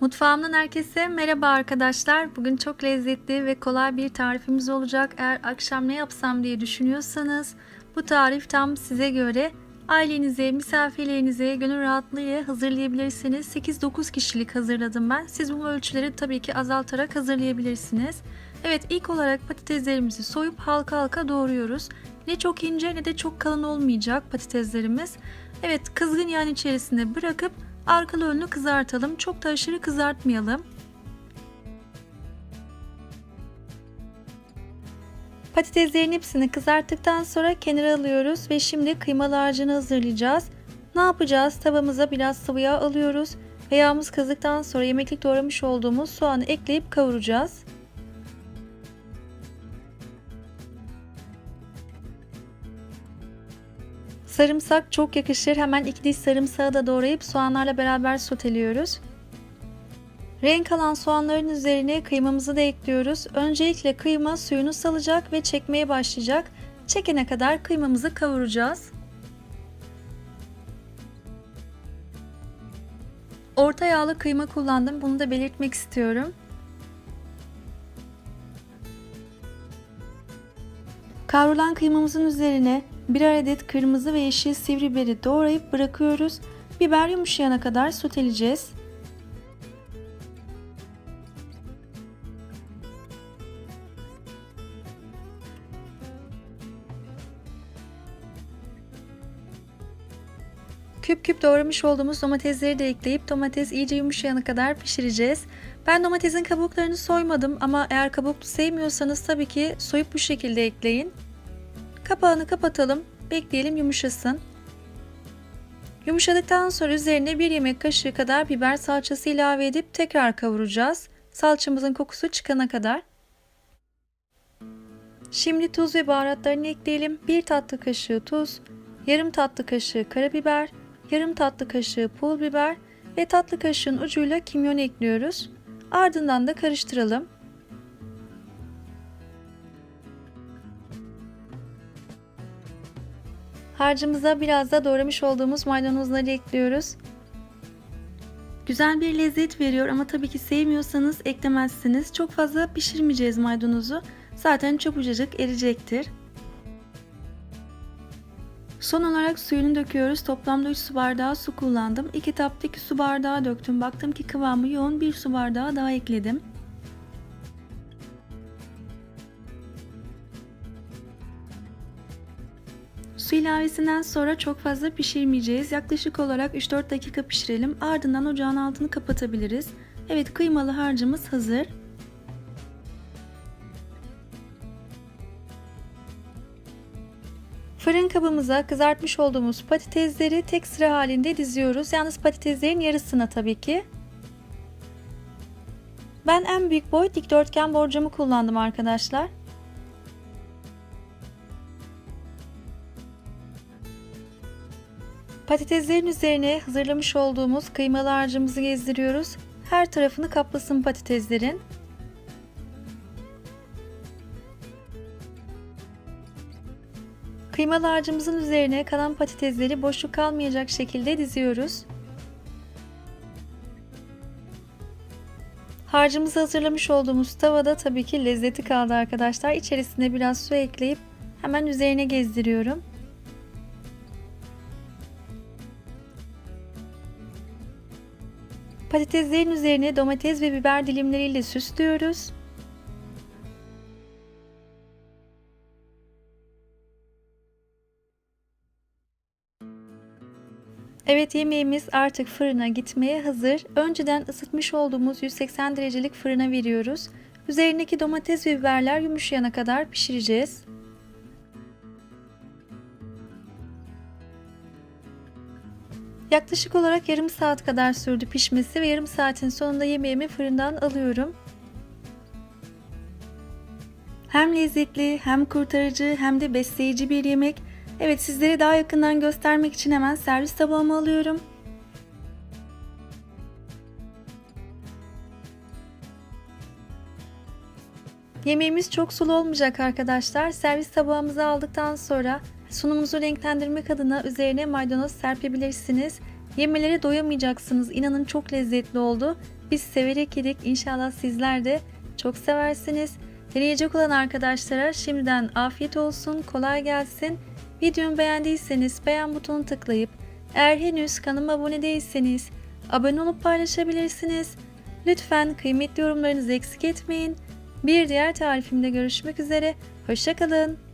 Mutfağımdan herkese merhaba arkadaşlar. Bugün çok lezzetli ve kolay bir tarifimiz olacak. Eğer akşam ne yapsam diye düşünüyorsanız bu tarif tam size göre. Ailenize, misafirlerinize gönül rahatlığıyla hazırlayabilirsiniz. 8-9 kişilik hazırladım ben. Siz bu ölçüleri tabii ki azaltarak hazırlayabilirsiniz. Evet ilk olarak patateslerimizi soyup halka halka doğruyoruz. Ne çok ince ne de çok kalın olmayacak patateslerimiz. Evet kızgın yağın içerisine bırakıp arkalı önlü kızartalım. Çok da aşırı kızartmayalım. Patateslerin hepsini kızarttıktan sonra kenara alıyoruz ve şimdi kıymalı harcını hazırlayacağız. Ne yapacağız? Tavamıza biraz sıvı yağ alıyoruz ve yağımız kızdıktan sonra yemeklik doğramış olduğumuz soğanı ekleyip kavuracağız. Sarımsak çok yakışır. Hemen iki diş sarımsağı da doğrayıp soğanlarla beraber soteliyoruz. Renk alan soğanların üzerine kıymamızı da ekliyoruz. Öncelikle kıyma suyunu salacak ve çekmeye başlayacak. Çekene kadar kıymamızı kavuracağız. Orta yağlı kıyma kullandım. Bunu da belirtmek istiyorum. Kavrulan kıymamızın üzerine bir adet kırmızı ve yeşil sivri biberi doğrayıp bırakıyoruz. Biber yumuşayana kadar soteleyeceğiz. Küp küp doğramış olduğumuz domatesleri de ekleyip domates iyice yumuşayana kadar pişireceğiz. Ben domatesin kabuklarını soymadım ama eğer kabuklu sevmiyorsanız tabii ki soyup bu şekilde ekleyin. Kapağını kapatalım. Bekleyelim yumuşasın. Yumuşadıktan sonra üzerine bir yemek kaşığı kadar biber salçası ilave edip tekrar kavuracağız. Salçamızın kokusu çıkana kadar. Şimdi tuz ve baharatlarını ekleyelim. 1 tatlı kaşığı tuz, yarım tatlı kaşığı karabiber, yarım tatlı kaşığı pul biber ve tatlı kaşığın ucuyla kimyon ekliyoruz. Ardından da karıştıralım. Harcımıza biraz da doğramış olduğumuz maydanozları ekliyoruz. Güzel bir lezzet veriyor ama tabii ki sevmiyorsanız eklemezsiniz. Çok fazla pişirmeyeceğiz maydanozu. Zaten çabucacık eriyecektir. Son olarak suyunu döküyoruz. Toplamda 3 su bardağı su kullandım. 2 tapta 2 su bardağı döktüm. Baktım ki kıvamı yoğun 1 su bardağı daha ekledim. Su ilavesinden sonra çok fazla pişirmeyeceğiz. Yaklaşık olarak 3-4 dakika pişirelim. Ardından ocağın altını kapatabiliriz. Evet kıymalı harcımız hazır. Fırın kabımıza kızartmış olduğumuz patatesleri tek sıra halinde diziyoruz. Yalnız patateslerin yarısına tabii ki. Ben en büyük boy dikdörtgen borcamı kullandım arkadaşlar. Patateslerin üzerine hazırlamış olduğumuz kıymalı harcımızı gezdiriyoruz. Her tarafını kaplasın patateslerin. Kıymalı harcımızın üzerine kalan patatesleri boşluk kalmayacak şekilde diziyoruz. Harcımızı hazırlamış olduğumuz tavada tabii ki lezzeti kaldı arkadaşlar. İçerisine biraz su ekleyip hemen üzerine gezdiriyorum. Patateslerin üzerine domates ve biber dilimleriyle süslüyoruz. Evet yemeğimiz artık fırına gitmeye hazır. Önceden ısıtmış olduğumuz 180 derecelik fırına veriyoruz. Üzerindeki domates ve biberler yumuşayana kadar pişireceğiz. Yaklaşık olarak yarım saat kadar sürdü pişmesi ve yarım saatin sonunda yemeğimi fırından alıyorum. Hem lezzetli, hem kurtarıcı, hem de besleyici bir yemek. Evet sizlere daha yakından göstermek için hemen servis tabağıma alıyorum. Yemeğimiz çok sulu olmayacak arkadaşlar. Servis tabağımıza aldıktan sonra sunumuzu renklendirmek adına üzerine maydanoz serpebilirsiniz. Yemelere doyamayacaksınız. İnanın çok lezzetli oldu. Biz severek yedik. İnşallah sizler de çok seversiniz. Deneyecek olan arkadaşlara şimdiden afiyet olsun, kolay gelsin. Videomu beğendiyseniz beğen butonuna tıklayıp eğer henüz kanalıma abone değilseniz abone olup paylaşabilirsiniz. Lütfen kıymetli yorumlarınızı eksik etmeyin. Bir diğer tarifimde görüşmek üzere. Hoşçakalın.